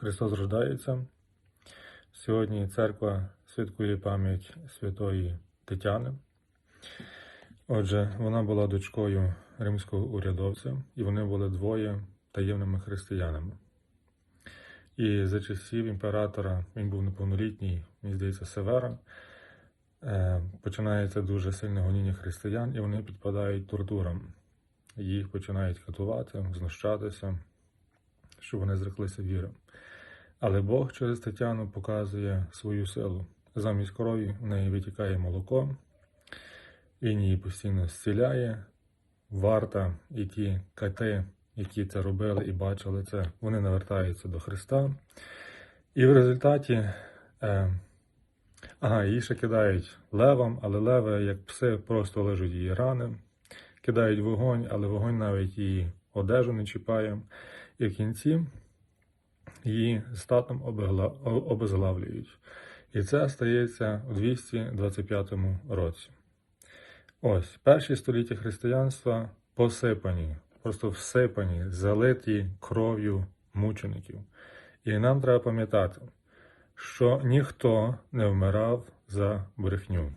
Христос рождається. Сьогодні церква святкує пам'ять святої Тетяни. Отже, вона була дочкою римського урядовця, і вони були двоє таємними християнами. І за часів імператора він був неповнолітній, мені здається, Севера. Е, Починається дуже сильне гоніння християн, і вони підпадають тортурам. Їх починають катувати, знущатися, щоб вони зреклися віри. Але Бог через Тетяну показує свою силу. Замість крові в неї витікає молоко, він її постійно зціляє. Варта і ті кати, які це робили і бачили це, вони навертаються до Христа. І в результаті е, ага, її ще кидають левам, але леви, як пси, просто лежать її рани, кидають вогонь, але вогонь навіть її одежу не чіпає. І кінці її статом обезглавлюють. І це стається у 225 році. Ось перші століття християнства посипані, просто всипані, залиті кров'ю мучеників. І нам треба пам'ятати, що ніхто не вмирав за брехню.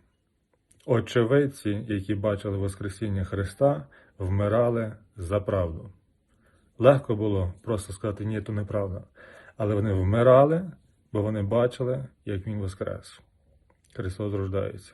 Очевидці, які бачили Воскресіння Христа, вмирали за правду. Легко було просто сказати, ні, то неправда. Але вони вмирали, бо вони бачили, як Він воскрес. Христос рождається.